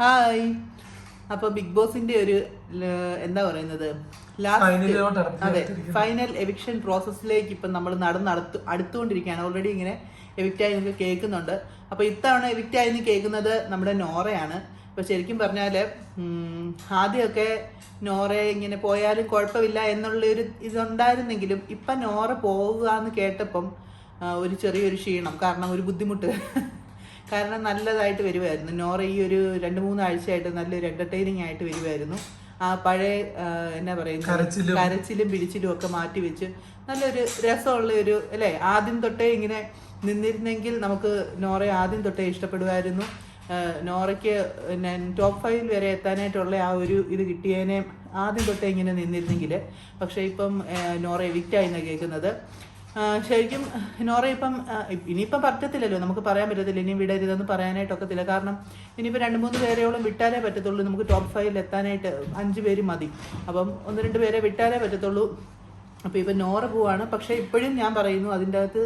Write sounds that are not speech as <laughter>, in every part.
Hi. അപ്പൊ big ബോസിന്റെ ഒരു എന്താ പറയുന്നത് ലാസ്റ്റ് അതെ ഫൈനൽ എവിക്ഷൻ പ്രോസസ്സിലേക്ക് ഇപ്പം നമ്മൾ നടന്ന് അടുത്ത് അടുത്തുകൊണ്ടിരിക്കുകയാണ്. ഓൾറെഡി ഇങ്ങനെ എവിക്റ്റ് ആയി നിങ്ങൾക്ക് കേൾക്കുന്നുണ്ട്. അപ്പോൾ ഇത്തവണ എവിക്റ്റ് ആയി കേൾക്കുന്നത് നമ്മുടെ നോറയാണ്. അപ്പോൾ ശരിക്കും പറഞ്ഞാൽ ആദ്യമൊക്കെ നോറ ഇങ്ങനെ പോയാലും കുഴപ്പമില്ല എന്നുള്ളൊരു ഇതുണ്ടായിരുന്നെങ്കിലും ഇപ്പം നോറ പോവുക എന്ന് കേട്ടപ്പം ഒരു ചെറിയൊരു ക്ഷീണം. കാരണം ഒരു ബുദ്ധിമുട്ട്. കാരണം നല്ലതായിട്ട് വരുമായിരുന്നു നോറ ഈ ഒരു രണ്ട് മൂന്ന് ആഴ്ചയായിട്ട് നല്ലൊരു എന്റർടൈനിങ് ആയിട്ട് വരുമായിരുന്നു ആ പഴയ എന്നാ പറയുന്നത്? കരച്ചിലും. പിടിച്ചിലും ഒക്കെ മാറ്റി വെച്ച് നല്ലൊരു രസമുള്ള ഒരു അല്ലേ? ആദ്യം തൊട്ടേ ഇങ്ങനെ നിന്നിരുന്നെങ്കിൽ നമുക്ക് നോറയെ ആദ്യം തൊട്ടേ ഇഷ്ടപ്പെടുമായിരുന്നു നോറയ്ക്ക് പിന്നെ ടോപ്പ് ഫൈവിൽ വരെ എത്താനായിട്ടുള്ള ആ ഒരു ഇത് കിട്ടിയതിനെ ആദ്യം തൊട്ടേ ഇങ്ങനെ നിന്നിരുന്നെങ്കിൽ. പക്ഷേ ഇപ്പം നോറ എവിക്റ്റായി എന്നാണ് കേൾക്കുന്നത്. ശരിക്കും നോറ ഇപ്പം ഇനിയിപ്പം പറ്റത്തില്ലല്ലോ. നമുക്ക് പറയാൻ പറ്റത്തില്ല. ഇനിയും വിടരുതെന്ന് പറയാനായിട്ടൊക്കത്തില്ല. കാരണം ഇനിയിപ്പോൾ രണ്ട് മൂന്ന് പേരെയോളം വിട്ടാലേ പറ്റത്തുള്ളൂ. നമുക്ക് ടോപ്പ് ഫൈവിൽ എത്താനായിട്ട് അഞ്ച് പേര് മതി. അപ്പം ഒന്ന് രണ്ട് പേരെ വിട്ടാലേ പറ്റത്തുള്ളൂ. അപ്പോൾ ഇപ്പം നോറ പോവാണ്. പക്ഷേ ഇപ്പോഴും ഞാൻ പറയുന്നു അതിന്റെ അകത്ത്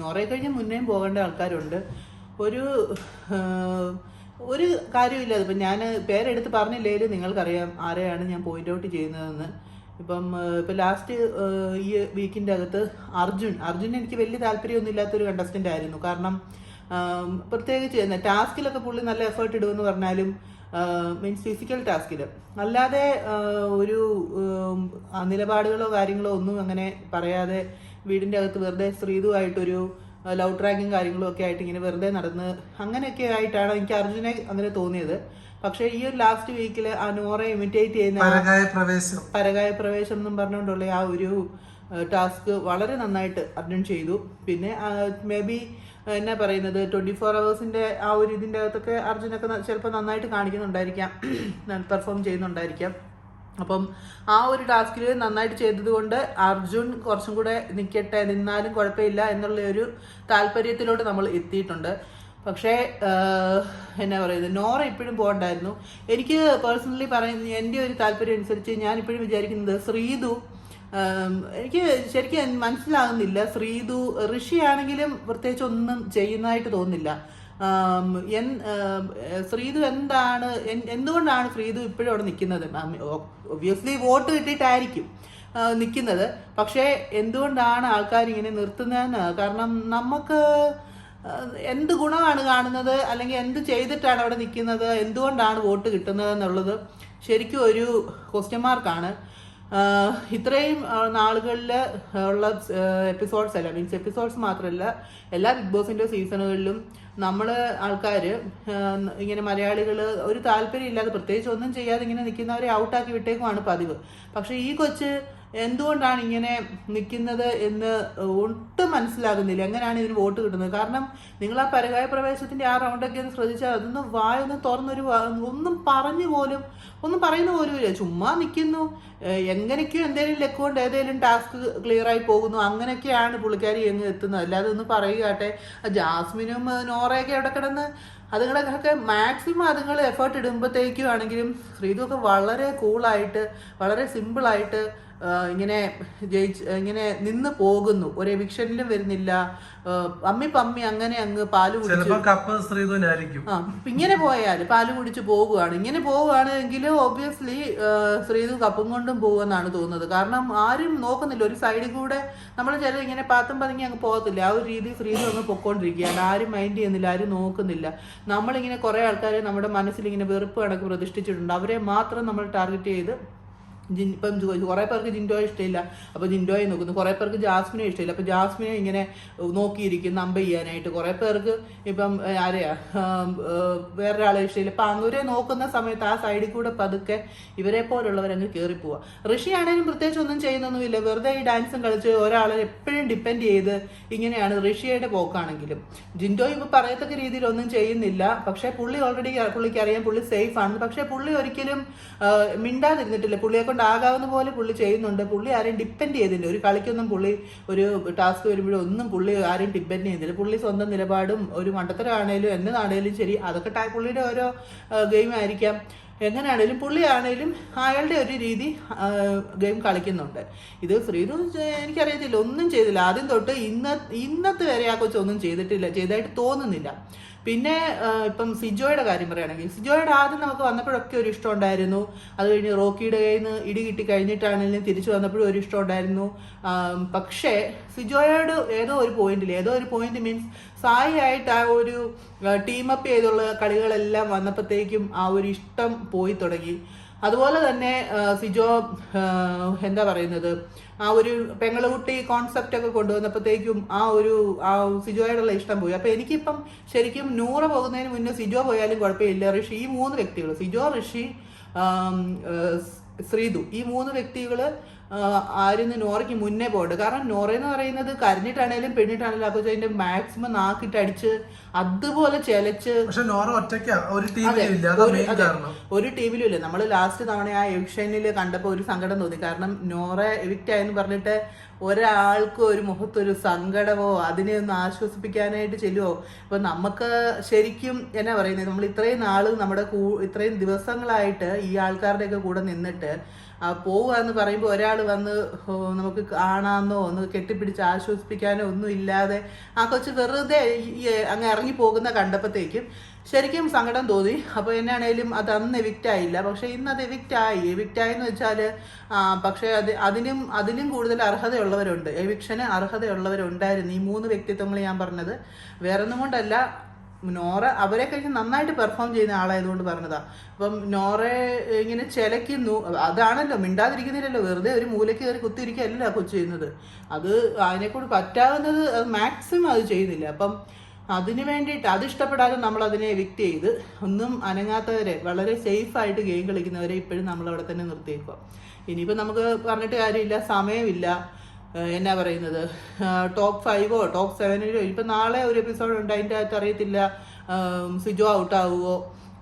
നോറയെ കഴിഞ്ഞ് മുന്നേയും പോകേണ്ട ആൾക്കാരുണ്ട്. ഒരു ഒരു കാര്യമില്ല അതിപ്പോൾ ഞാൻ പേരെടുത്ത് പറഞ്ഞില്ലെങ്കിലും നിങ്ങൾക്കറിയാം ആരെയാണ് ഞാൻ പോയിന്റ് ഔട്ട് ചെയ്യുന്നതെന്ന്. ഇപ്പം ഇപ്പൊ ലാസ്റ്റ് ഈ വീക്കിന്റെ അകത്ത് അർജുൻ അർജുൻ എനിക്ക് വലിയ താല്പര്യമൊന്നും ഇല്ലാത്തൊരു കണ്ടസ്റ്റന്റ് ആയിരുന്നു. കാരണം പ്രത്യേകിച്ച് എന്താ ടാസ്കിലൊക്കെ പുള്ളി നല്ല എഫേർട്ട് ഇടുമെന്ന് പറഞ്ഞാലും മീൻസ് ഫിസിക്കൽ ടാസ്കിൽ അല്ലാതെ ഒരു നിലപാടുകളോ കാര്യങ്ങളോ ഒന്നും അങ്ങനെ പറയാതെ വീടിന്റെ അകത്ത് വെറുതെ ശ്രീതുമായിട്ടൊരു ലവ് ട്രാക്കിങ് കാര്യങ്ങളും ഒക്കെ ആയിട്ട് ഇങ്ങനെ വെറുതെ നടന്ന് അങ്ങനെയൊക്കെ ആയിട്ടാണ് എനിക്ക് അർജുനെ അങ്ങനെ തോന്നിയത്. പക്ഷേ ഈ ഒരു ലാസ്റ്റ് വീക്കിൽ ആ നോറെ ഇമിറ്റേറ്റ് ചെയ്യുന്ന പരകായ പ്രവേശം. പരകായ പ്രവേശം എന്നും പറഞ്ഞുകൊണ്ടുള്ള ആ ഒരു ടാസ്ക് വളരെ നന്നായിട്ട് അറ്റൻഡ് ചെയ്തു. പിന്നെ മേ ബി എന്നാ പറയുന്നത് ട്വന്റി ഫോർ അവേഴ്സിന്റെ ആ ഒരു ഇതിന്റെ അകത്തൊക്കെ അർജുനൊക്കെ ചിലപ്പോൾ നന്നായിട്ട് കാണിക്കുന്നുണ്ടായിരിക്കാം. <clears throat> പെർഫോം ചെയ്യുന്നുണ്ടായിരിക്കാം. അപ്പം ആ ഒരു ടാസ്കിൽ നന്നായിട്ട് ചെയ്തതുകൊണ്ട് അർജുൻ കുറച്ചും കൂടെ നിൽക്കട്ടെ നിന്നാലും കുഴപ്പമില്ല എന്നുള്ള ഒരു താല്പര്യത്തിലോട്ട് നമ്മൾ എത്തിയിട്ടുണ്ട്. പക്ഷേ എന്നാ പറയുന്നത് നോറ ഇപ്പോഴും പോകണ്ടായിരുന്നു. എനിക്ക് പേഴ്സണലി പറയുന്ന എന്റെ ഒരു താല്പര്യം അനുസരിച്ച് ഞാനിപ്പോഴും വിചാരിക്കുന്നത് ശ്രീതു എനിക്ക് ശരിക്കും മനസ്സിലാകുന്നില്ല. ശ്രീതു ഋഷിയാണെങ്കിലും പ്രത്യേകിച്ച് ഒന്നും ചെയ്യുന്നതായിട്ട് തോന്നുന്നില്ല. എൻ- ശ്രീതു എന്താണ് എന്തുകൊണ്ടാണ് ശ്രീതു ഇപ്പോഴും അവിടെ നിൽക്കുന്നത്? ഒബ്വിയസ്ലി വോട്ട് കിട്ടിയിട്ടായിരിക്കും നിൽക്കുന്നത്. പക്ഷേ എന്തുകൊണ്ടാണ് ആൾക്കാർ ഇങ്ങനെ നിർത്തുന്നതെന്ന്? കാരണം നമുക്ക് എന്ത് ഗുണമാണ് കാണുന്നത്? അല്ലെങ്കിൽ എന്ത് ചെയ്തിട്ടാണ് അവിടെ നിൽക്കുന്നത്? എന്തുകൊണ്ടാണ് വോട്ട് കിട്ടുന്നത് എന്നുള്ളത് ശരിക്കും ഒരു ക്വസ്റ്റ്യൻ മാർക്കാണ് ഇത്രയും നാളുകളിൽ ഉള്ള എപ്പിസോഡ്സ് അല്ല മീൻസ് എപ്പിസോഡ്സ് മാത്രമല്ല എല്ലാ ബിഗ് ബോസിന്റെ സീസണുകളിലും നമ്മൾ ആൾക്കാർ ഇങ്ങനെ മലയാളികൾ ഒരു താല്പര്യം ഇല്ലാതെ പ്രത്യേകിച്ച് ഒന്നും ചെയ്യാതെ ഇങ്ങനെ നിൽക്കുന്നവരെ ഔട്ടാക്കി വിട്ടേക്കുമാണ് പതിവ്. പക്ഷേ ഈ കൊച്ച് എന്തുകൊണ്ടാണ് ഇങ്ങനെ നിൽക്കുന്നത് എന്ന് ഒട്ടും മനസ്സിലാകുന്നില്ല. എങ്ങനെയാണ് ഇതിന് വോട്ട് കിട്ടുന്നത്? കാരണം നിങ്ങൾ ആ പരകായ പ്രവേശത്തിന്റെ ആ റൗണ്ടൊക്കെ ഒന്ന് ശ്രദ്ധിച്ചാൽ അതൊന്ന് വായൊന്ന് തുറന്നൊരു ഒന്നും പറഞ്ഞു പോലും ഒന്നും പറയുന്ന പോലും ഇല്ല. ചുമ്മാ നിൽക്കുന്നു. എങ്ങനെയൊക്കെയോ എന്തെങ്കിലും ലക്കുകൊണ്ട് ഏതെങ്കിലും ടാസ്ക് ക്ലിയർ ആയി പോകുന്നു. അങ്ങനെയൊക്കെയാണ് പുള്ളിക്കാരി എങ്ങ് എത്തുന്നത്. അല്ലാതെ ഒന്ന് പറയുകട്ടെ ജാസ്മിനും നോറയൊക്കെ അവിടെ കിടന്ന്? അതുങ്ങളൊക്കെ മാക്സിമം അതുങ്ങൾ എഫേർട്ട് ഇടുമ്പോഴത്തേക്കും ആണെങ്കിലും ശ്രീതുവൊക്കെ വളരെ കൂളായിട്ട് വളരെ സിമ്പിളായിട്ട് ഇങ്ങനെ ജയിച്ച് ഇങ്ങനെ നിന്ന് പോകുന്നു. ഒരു എവിക്ഷനിലും വരുന്നില്ല. അമ്മി പമ്മി അങ്ങനെ അങ്ങ് പാൽ കുടിച്ചു ആ ഇങ്ങനെ പോയാൽ പാൽ കുടിച്ച് പോവുകയാണ് ഇങ്ങനെ പോവുകയാണെങ്കിൽ ഒബ്വിയസ്ലി ശ്രീതു കപ്പും കൊണ്ടും പോകുമെന്നാണ് തോന്നുന്നത്. കാരണം ആരും നോക്കുന്നില്ല. ഒരു സൈഡിൽ കൂടെ നമ്മൾ ചില ഇങ്ങനെ പാത്തും പതുങ്ങി അങ്ങ് പോകത്തില്ല. ആ ഒരു രീതിയിൽ ശ്രീതു അങ്ങ് പൊക്കോണ്ടിരിക്കുകയാണ്. ആരും മൈൻഡ് ചെയ്യുന്നില്ല. ആരും നോക്കുന്നില്ല. നമ്മളിങ്ങനെ കുറെ ആൾക്കാരെ നമ്മുടെ മനസ്സിൽ ഇങ്ങനെ വെറുപ്പ് കണക്ക് പ്രതിഷ്ഠിച്ചിട്ടുണ്ട്. അവരെ മാത്രം നമ്മൾ ടാർഗറ്റ് ചെയ്ത് ജിൻ ഇപ്പം കുറേ പേർക്ക് ജിൻഡോയെ ഇഷ്ടമില്ല. അപ്പോൾ ജിൻഡോയെ നോക്കുന്നു. കുറേ പേർക്ക് ജാസ്മിനെ ഇഷ്ടമില്ല. അപ്പോൾ ജാസ്മിനെ ഇങ്ങനെ നോക്കിയിരിക്കും നമ്പ ചെയ്യാനായിട്ട്. കുറേ പേർക്ക് ഇപ്പം ആരെയാ? വേറൊരാളെ ഇഷ്ടമില്ല. അപ്പം അങ്ങനെ നോക്കുന്ന സമയത്ത് ആ സൈഡിൽ കൂടെ പതുക്കെ ഇവരെ പോലുള്ളവരങ്ങ് കയറി പോവുക ഋഷി ആണെങ്കിലും പ്രത്യേകിച്ച് ഒന്നും ചെയ്യുന്നൊന്നുമില്ല. വെറുതെ ഈ ഡാൻസും കളിച്ച് ഒരാളെ എപ്പോഴും ഡിപ്പെൻഡ് ചെയ്ത് ഇങ്ങനെയാണ് ഋഷിയുടെ പോക്കാണെങ്കിലും. ജിൻഡോ ഇപ്പോൾ പറയത്തക്ക രീതിയിൽ ഒന്നും ചെയ്യുന്നില്ല. പക്ഷേ പുള്ളി ഓൾറെഡി പുള്ളിക്ക് അറിയാം. പുള്ളി സേഫ് ആണ് പക്ഷേ പുള്ളി ഒരിക്കലും മിണ്ടാതിരുന്നിട്ടില്ല. പുള്ളിയെ കൊണ്ടാകാവുന്ന പോലെ പുള്ളി ചെയ്യുന്നുണ്ട്. പുള്ളി ആരെയും ഡിപ്പെൻഡ് ചെയ്തില്ല. ഒരു കളിക്കൊന്നും പുള്ളി ഒരു ടാസ്ക് വരുമ്പോഴും ഒന്നും പുള്ളി ആരെയും ഡിപ്പെൻഡ് ചെയ്യുന്നില്ല. പുള്ളി സ്വന്തം നിലപാടും ഒരു മണ്ടത്തരമാണേലും എന്നതാണേലും ശരി അതൊക്കെ പുള്ളിയുടെ ഓരോ ഗെയിം ആയിരിക്കാം. എങ്ങനെയാണേലും പുള്ളിയാണേലും അയാളുടെ ഒരു രീതി ഗെയിം കളിക്കുന്നുണ്ട്. ഇത് ശ്രീധു എനിക്കറിയത്തില്ല. ഒന്നും ചെയ്തില്ല. ആദ്യം തൊട്ട് ഇന്ന ഇന്നത്തെ വരെ ആ കൊച്ചൊന്നും ചെയ്തിട്ടില്ല. ചെയ്തായിട്ട് തോന്നുന്നില്ല. പിന്നെ ഇപ്പം സിജോയുടെ കാര്യം പറയുകയാണെങ്കിൽ സിജോയുടെ ആദ്യം നമുക്ക് വന്നപ്പോഴൊക്കെ ഒരു ഇഷ്ടം ഉണ്ടായിരുന്നു. അത് കഴിഞ്ഞ് റോക്കിയുടെ കയ്യിൽ നിന്ന് ഇടി കിട്ടി കഴിഞ്ഞിട്ടാണെങ്കിലും തിരിച്ചു വന്നപ്പോഴും ഒരു ഇഷ്ടം ഉണ്ടായിരുന്നു. പക്ഷേ സിജോയോട് ഏതോ ഒരു പോയിന്റിൽ ഏതോ ഒരു പോയിന്റ് മീൻസ് സായി ആയിട്ട് ആ ഒരു ടീം അപ്പ് ചെയ്തുള്ള കളികളെല്ലാം വന്നപ്പോഴത്തേക്കും ആ ഒരു ഇഷ്ടം പോയി തുടങ്ങി. അതുപോലെ തന്നെ സിജോ എന്താ പറയുന്നത് ആ ഒരു പെങ്ങളുകുട്ടി കോൺസെപ്റ്റ് ഒക്കെ കൊണ്ടുവന്നപ്പോഴത്തേക്കും ആ ഒരു ആ സിജോയോടുള്ള ഇഷ്ടം പോയി. അപ്പൊ എനിക്കിപ്പം ശരിക്കും നൂറ് പോകുന്നതിന് മുന്നേ സിജോ പോയാലും കുഴപ്പമില്ല. ഋഷി ഈ മൂന്ന് വ്യക്തികൾ സിജോ ഋഷി ശ്രീതു. ഈ മൂന്ന് വ്യക്തികൾ ആയിരുന്നു നോറയ്ക്ക് മുന്നേ പോയിട്ട് കാരണം നോറ എന്ന് പറയുന്നത് കരഞ്ഞിട്ടാണേലും പെണ്ണിട്ടാണേലും അപ്പൊ അതിന്റെ മാക്സിമം നാക്കിട്ട് അടിച്ച് അതുപോലെ ചെലച്ച് ഒരു ടീമിലും ഇല്ല. നമ്മൾ ലാസ്റ്റ് തവണ ആ എവിക്ഷനിൽ കണ്ടപ്പോൾ ഒരു സങ്കടം തോന്നി. കാരണം നോറ എവിക്റ്റ് ആയെന്ന് പറഞ്ഞിട്ട് ഒരാൾക്ക് ഒരു മുഖത്തൊരു സങ്കടമോ അതിനെ ഒന്ന് ആശ്വസിപ്പിക്കാനായിട്ട് ചെല്ലുവോ? അപ്പൊ നമുക്ക് ശരിക്കും എന്നാ പറയുന്നത് നമ്മൾ ഇത്രയും നാൾ നമ്മുടെ ഇത്രയും ദിവസങ്ങളായിട്ട് ഈ ആൾക്കാരുടെയൊക്കെ കൂടെ നിന്നിട്ട് ആ പോവുക എന്ന് പറയുമ്പോൾ ഒരാൾ വന്ന് നമുക്ക് കാണാമെന്നോ ഒന്ന് കെട്ടിപ്പിടിച്ച് ആശ്വസിപ്പിക്കാനോ ഒന്നും ഇല്ലാതെ ആ കൊച്ചു വെറുതെ അങ്ങ് ഇറങ്ങി പോകുന്ന കണ്ടപ്പോഴത്തേക്കും ശരിക്കും സങ്കടം തോന്നി. അപ്പോൾ എന്നാണേലും അത് അന്ന് എവിക്റ്റ് ആയില്ല. പക്ഷേ ഇന്ന് അത് എവിക്റ്റ് ആയി. എവിക്റ്റ് ആയെന്ന് വെച്ചാൽ പക്ഷേ അത് അതിനും അതിനും കൂടുതൽ അർഹതയുള്ളവരുണ്ട്. എവിക്ഷന് അർഹതയുള്ളവരുണ്ടായിരുന്നു ഈ മൂന്ന് വ്യക്തിത്വങ്ങൾ ഞാൻ പറഞ്ഞത്. വേറൊന്നും കൊണ്ടല്ല. നോറ അവരെ കഴിഞ്ഞ് നന്നായിട്ട് പെർഫോം ചെയ്യുന്ന ആളായതുകൊണ്ട് പറഞ്ഞതാ. അപ്പം നോറെ ഇങ്ങനെ ചിലയ്ക്കുന്നു. അതാണല്ലോ മിണ്ടാതിരിക്കുന്നില്ലല്ലോ. വെറുതെ ഒരു മൂലയ്ക്ക് കയറി കുത്തിയിരിക്കുകയല്ല കൊച്ചു ചെയ്യുന്നത്. അത് അതിനെക്കൂടി പറ്റാവുന്നത് മാക്സിമം അത് ചെയ്യുന്നില്ല. അപ്പം അതിന് വേണ്ടിയിട്ട് അത് ഇഷ്ടപ്പെടാതെ നമ്മൾ അതിനെ എവിക്റ്റ് ചെയ്ത് ഒന്നും അനങ്ങാത്തവരെ വളരെ സേഫ് ആയിട്ട് ഗെയിം കളിക്കുന്നവരെ ഇപ്പോഴും നമ്മൾ അവിടെ തന്നെ നിർത്തിയേക്കുക ഇനിയിപ്പോൾ നമുക്ക് പറഞ്ഞിട്ട് കാര്യമില്ല സമയമില്ല. എന്നാ പറയുന്നത്? ടോപ്പ് ഫൈവോ ടോപ്പ് സെവനിലോ ഇപ്പം നാളെ ഒരു എപ്പിസോഡ് ഉണ്ട് അതിന്റെ അകത്ത് അറിയത്തില്ല സിജോ ഔട്ട് ആവുമോ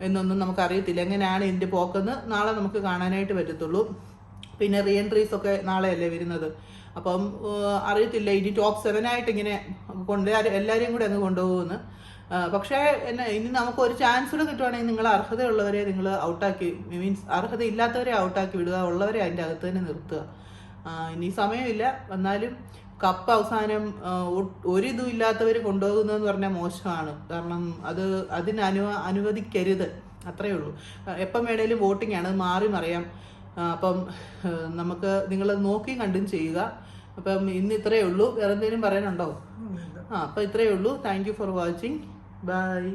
എന്നൊന്നും നമുക്ക് അറിയത്തില്ല എങ്ങനെയാണ് ഇതിന്റെ പോക്കെന്ന് നാളെ നമുക്ക് കാണാനായിട്ട് പറ്റത്തുള്ളൂ. പിന്നെ റീ എൻട്രീസ് ഒക്കെ നാളെയല്ലേ വരുന്നത്? അപ്പം അറിയത്തില്ല ഇനി ടോപ്പ് സെവൻ ആയിട്ട് ഇങ്ങനെ കൊണ്ട് എല്ലാവരെയും കൂടെ അങ്ങ് കൊണ്ടുപോകുമെന്ന്. പക്ഷേ എന്നെ ഇനി നമുക്ക് ഒരു ചാൻസ് കൂടെ കിട്ടുവാണെങ്കിൽ നിങ്ങൾ അർഹതയുള്ളവരെ നിങ്ങൾ ഔട്ടാക്കി മീൻസ് അർഹതയില്ലാത്തവരെ ഔട്ടാക്കി വിടുക ഉള്ളവരെ അതിന്റെ അകത്ത് തന്നെ നിർത്തുക. ഇനി സമയമില്ല. എന്നാലും കപ്പ് അവസാനം ആ, ഒ- ഒരിതും ഇല്ലാത്തവർ കൊണ്ടുപോകുന്നതെന്ന് പറഞ്ഞാൽ മോശമാണ്. കാരണം അത് അതിന് അനു അനുവദിക്കരുത്. അത്രയേ ഉള്ളൂ. എപ്പം വേണേലും വോട്ടിംഗ് ആണ്. അത് മാറി മറിയാം. അപ്പം നമുക്ക് നിങ്ങൾ നോക്കി കണ്ടും ചെയ്യുക. അപ്പം ഇന്ന് ഇത്രയേ ഉള്ളൂ. വേറെ എന്തെങ്കിലും പറയാനുണ്ടോ? ആ അപ്പം ഇത്രയേ ഉള്ളൂ. Thank you for watching bye